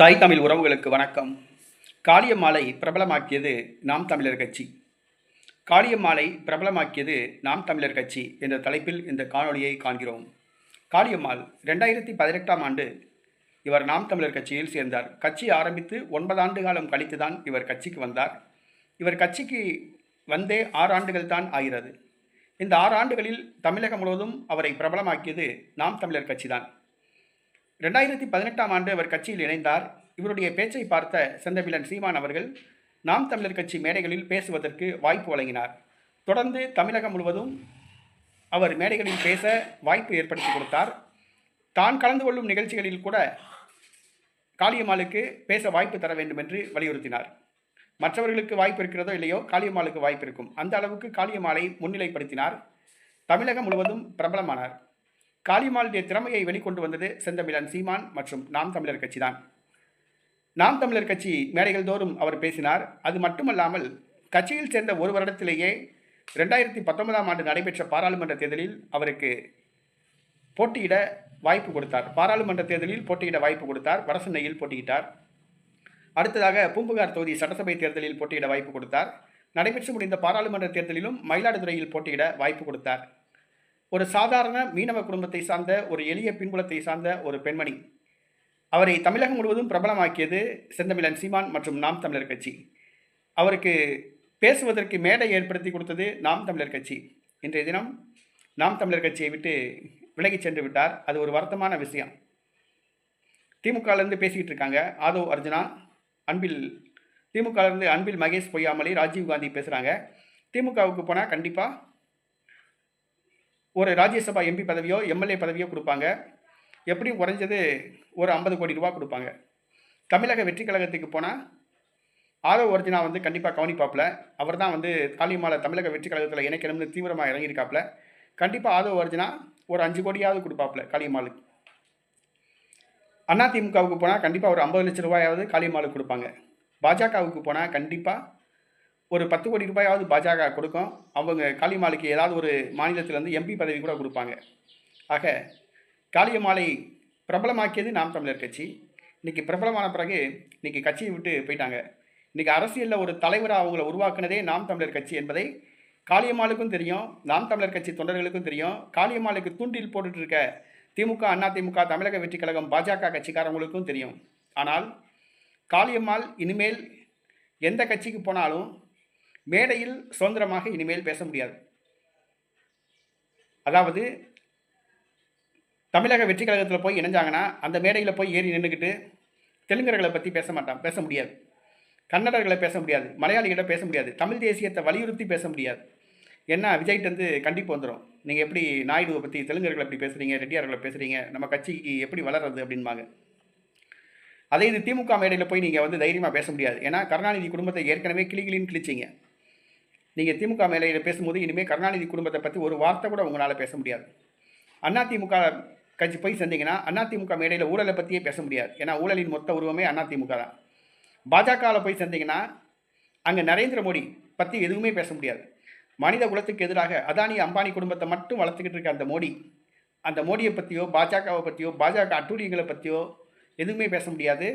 தாய் தமிழ் உறவுகளுக்கு வணக்கம். காளியம்மாளை பிரபலமாக்கியது நாம் தமிழர் கட்சி. காளியம்மாளை பிரபலமாக்கியது நாம் தமிழர் கட்சி என்ற தலைப்பில் இந்த காணொளியை காண்கிறோம். காளியம்மாள் ரெண்டாயிரத்தி பதினெட்டாம் ஆண்டு இவர் நாம் தமிழர் கட்சியில் சேர்ந்தார். கட்சி ஆரம்பித்து ஒன்பது ஆண்டு காலம் கழித்துதான் இவர் கட்சிக்கு வந்தார். இவர் கட்சிக்கு வந்தே ஆறு ஆண்டுகள் தான் ஆகிறது. இந்த ஆறு ஆண்டுகளில் தமிழகம் முழுவதும் அவரை பிரபலமாக்கியது நாம் தமிழர் கட்சி தான் ரெண்டாயிரத்தி பதினெட்டாம் ஆண்டு அவர் கட்சியில் இணைந்தார். இவருடைய பேச்சை பார்த்த செந்தமிழன் சீமான் அவர்கள் நாம் தமிழர் கட்சி மேடைகளில் பேசுவதற்கு வாய்ப்பு வழங்கினார். தொடர்ந்து தமிழகம் முழுவதும் அவர் மேடைகளில் பேச வாய்ப்பு ஏற்படுத்தி கொடுத்தார். தான் கலந்து கொள்ளும் நிகழ்ச்சிகளில் கூட காளியம்மாளுக்கு பேச வாய்ப்பு தர வேண்டும் என்று வலியுறுத்தினார். மற்றவர்களுக்கு வாய்ப்பு இருக்கிறதோ இல்லையோ காளியம்மாளுக்கு வாய்ப்பு இருக்கும். அந்த அளவுக்கு காளியம்மாளை முன்னிலைப்படுத்தினார். தமிழகம் முழுவதும் பிரபலமானார். காளியம்மாளுடைய திறமையை வெளிக்கொண்டு வந்தது செந்தமிழன் சீமான் மற்றும் நாம் தமிழர் கட்சி தான் நாம் தமிழர் கட்சி மேடைகள் தோறும் அவர் பேசினார். அது மட்டுமல்லாமல் கட்சியில் சேர்ந்த ஒரு வருடத்திலேயே ரெண்டாயிரத்தி பத்தொன்பதாம் ஆண்டு நடைபெற்ற பாராளுமன்ற தேர்தலில் அவருக்கு போட்டியிட வாய்ப்பு கொடுத்தார். பாராளுமன்ற தேர்தலில் போட்டியிட வாய்ப்பு கொடுத்தார். வடசென்னையில் போட்டியிட்டார். அடுத்ததாக பூம்புகார் தொகுதி சட்டசபை தேர்தலில் போட்டியிட வாய்ப்பு கொடுத்தார். நடைபெற்று முடிந்த பாராளுமன்ற தேர்தலிலும் மயிலாடுதுறையில் போட்டியிட வாய்ப்பு கொடுத்தார். ஒரு சாதாரண மீனவ குடும்பத்தை சார்ந்த ஒரு எளிய பின்புலத்தை சார்ந்த ஒரு பெண்மணி. அவரை தமிழகம் முழுவதும் பிரபலமாக்கியது செந்தமிழன் சீமான் மற்றும் நாம் தமிழர் கட்சி. அவருக்கு பேசுவதற்கு மேடை ஏற்படுத்தி கொடுத்தது நாம் தமிழர் கட்சி. இன்றைய தினம் நாம் தமிழர் கட்சியை விட்டு விலகிச் சென்று விட்டார். அது ஒரு வருத்தமான விஷயம். திமுகலேருந்து பேசிக்கிட்டு இருக்காங்க. ஆதோ அர்ஜுனா அன்பில் திமுகலேருந்து அன்பில் மகேஷ் பொய்யாமலி ராஜீவ் காந்தி பேசுகிறாங்க திமுகவுக்கு போனால் கண்டிப்பாக ஒரு ராஜ்யசபா எம்பி பதவியோ எம்எல்ஏ பதவியோ கொடுப்பாங்க. எப்படியும் குறைஞ்சது ஒரு ஐம்பது கோடி ரூபா கொடுப்பாங்க. தமிழக வெற்றி கழகத்துக்கு போனால் ஆதவ ஒர்ஜினா வந்து கண்டிப்பாக கவனிப்பாப்பில். அவர் தான் வந்து காளியம்மாளை தமிழக வெற்றி கழகத்தில் இணைக்கணும்னு தீவிரமாக இறங்கியிருக்காப்புல. கண்டிப்பாக ஆதவ ஒர்ஜினா ஒரு அஞ்சு கோடியாவது கொடுப்பாப்புல காளியம்மாளுக்கு. அதிமுகவுக்கு போனால் கண்டிப்பாக ஒரு ஐம்பது லட்ச ரூபாயாவது காளியம்மாளுக்கு கொடுப்பாங்க. பாஜகவுக்கு போனால் கண்டிப்பாக ஒரு பத்து கோடி ரூபாயாவது பாஜக கொடுக்கும். அவங்க காளியம்மாளுக்கு ஏதாவது ஒரு மாநிலத்திலேருந்து எம்பி பதவி கூட கொடுப்பாங்க. ஆக காளியம்மாளை பிரபலமாக்கியது நாம் தமிழர் கட்சி. இன்றைக்கி பிரபலமான பிறகு இன்றைக்கி கட்சியை விட்டு போயிட்டாங்க. இன்றைக்கி அரசியலில் ஒரு தலைவராக அவங்கள உருவாக்குனதே நாம் தமிழர் கட்சி என்பதை காளியம்மாளுக்கும் தெரியும் நாம் தமிழர் கட்சி தொண்டர்களுக்கும் தெரியும். காளியம்மாளுக்கு தூண்டில் போட்டுட்டு இருக்க திமுக அண்ணா திமுக தமிழக வெற்றி கழகம் பாஜக கட்சிக்காரங்களுக்கும் தெரியும். ஆனால் காளியம்மாள் இனிமேல் எந்த கட்சிக்கு போனாலும் மேடையில் சுதந்திரமாக இனிமேல் பேச முடியாது. அதாவது தமிழக வெற்றி கழகத்தில் போய் இணைஞ்சாங்கன்னா அந்த மேடையில் போய் ஏறி நின்றுக்கிட்டு தெலுங்கர்களை பற்றி பேச மாட்டான் பேச முடியாது. கன்னடர்களை பேச முடியாது மலையாளிகளை பேச முடியாது தமிழ் தேசியத்தை வலியுறுத்தி பேச முடியாது. ஏன்னா விஜய்கிட்ட வந்து கண்டிப்பு வந்துடும் நீங்கள் எப்படி நாயுடுவை பற்றி தெலுங்கர்களை எப்படி பேசுகிறீங்க ரெட்டியார்களை பேசுகிறீங்க நம்ம கட்சிக்கு எப்படி வளர்றது அப்படின்பாங்க. அதே இது திமுக மேடையில் போய் நீங்கள் வந்து தைரியமாக பேச முடியாது. ஏன்னா கருணாநிதி குடும்பத்தை ஏற்கனவே கிளிகிளின்னு கிழிச்சிங்க. நீங்கள் திமுக மேலையில் பேசும்போது இனிமேல் கருணாநிதி குடும்பத்தை பற்றி ஒரு வார்த்தை கூட உங்களால் பேச முடியாது. அதிமுக கட்சி போய் சேர்ந்தீங்கன்னா அதிமுக மேடையில் ஊழலை பற்றியே பேச முடியாது. ஏன்னா ஊழலின் மொத்த உருவமே அதிமுக தான். பாஜகவில் போய் சேர்ந்தீங்கன்னா அங்கே நரேந்திர மோடி பற்றி எதுவுமே பேச முடியாது. மனித குலத்துக்கு எதிராக அதானி அம்பானி குடும்பத்தை மட்டும் வளர்த்துக்கிட்டு இருக்க அந்த மோடி அந்த மோடியை பற்றியோ பாஜகவை பற்றியோ பாஜக அட்டூழியங்களை பற்றியோ எதுவுமே பேச முடியாது.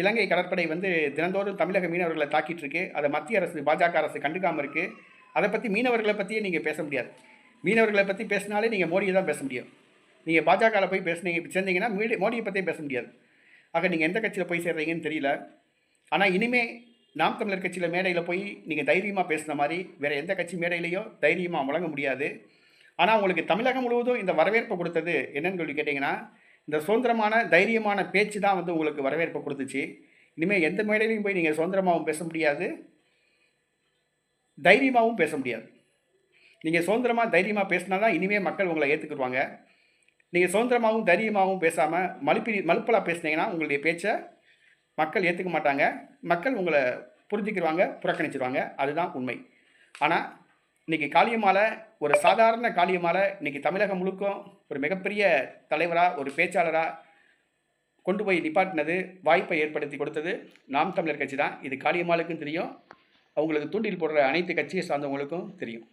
இலங்கை கடற்படை வந்து தினந்தோறும் தமிழக மீனவர்களை தாக்கிட்டு இருக்கு அதை மத்திய அரசு பாஜக அரசு கண்டுக்காமல் இருக்குது அதை பற்றி மீனவர்களை பற்றியே நீங்கள் பேச முடியாது. மீனவர்களை பற்றி பேசினாலே நீங்கள் மோடியை தான் பேச முடியும். நீங்கள் பாஜகவில் போய் பேசுனீங்க சேர்ந்தீங்கன்னா மீடி மோடியை பற்றியும் பேச முடியாது. ஆக நீங்கள் எந்த கட்சியில் போய் சேர்றீங்கன்னு தெரியல. ஆனால் இனிமேல் நாம் தமிழர் கட்சியில் மேடையில் போய் நீங்கள் தைரியமாக பேசுன மாதிரி வேறு எந்த கட்சி மேடையிலையோ தைரியமாக முழங்க முடியாது. ஆனால் உங்களுக்கு தமிழகம் முழுவதும் இந்த வரவேற்பு கொடுத்தது என்னன்னு சொல்லி கேட்டிங்கன்னா இந்த சுதந்திரமான தைரியமான பேச்சு தான் வந்து உங்களுக்கு வரவேற்பை கொடுத்துச்சு. இனிமேல் எந்த மேடையிலையும் போய் நீங்கள் சுதந்திரமாகவும் பேச முடியாது. தைரியமாகவும் பேச முடியாது. நீங்கள் சுதந்திரமாக தைரியமாக பேசினா தான் இனிமேல் மக்கள் உங்களை ஏற்றுக்குருவாங்க நீங்கள் சுதந்திரமாகவும் தைரியமாகவும் பேசாமல் மலுப்பி மலுப்பலாக பேசுனீங்கன்னா உங்களுடைய பேச்சை மக்கள் ஏற்றுக்க மாட்டாங்க. மக்கள் உங்களை புரிஞ்சுக்கிடுவாங்க புறக்கணிச்சிருவாங்க. அதுதான் உண்மை. ஆனால் இன்றைக்கி காளியம்மாலை ஒரு சாதாரண காளியம்மாலை இன்றைக்கி தமிழகம் முழுக்கும் ஒரு மிகப்பெரிய தலைவராக ஒரு பேச்சாளராக கொண்டு போய் நிப்பாட்டினது வாய்ப்பை ஏற்படுத்தி கொடுத்தது நாம் தமிழர் கட்சி தான். இது காளியம்மாளுக்கும் தெரியும். அவங்களுக்கு தூண்டில் போடுற அனைத்து கட்சியை சார்ந்தவங்களுக்கும் தெரியும்.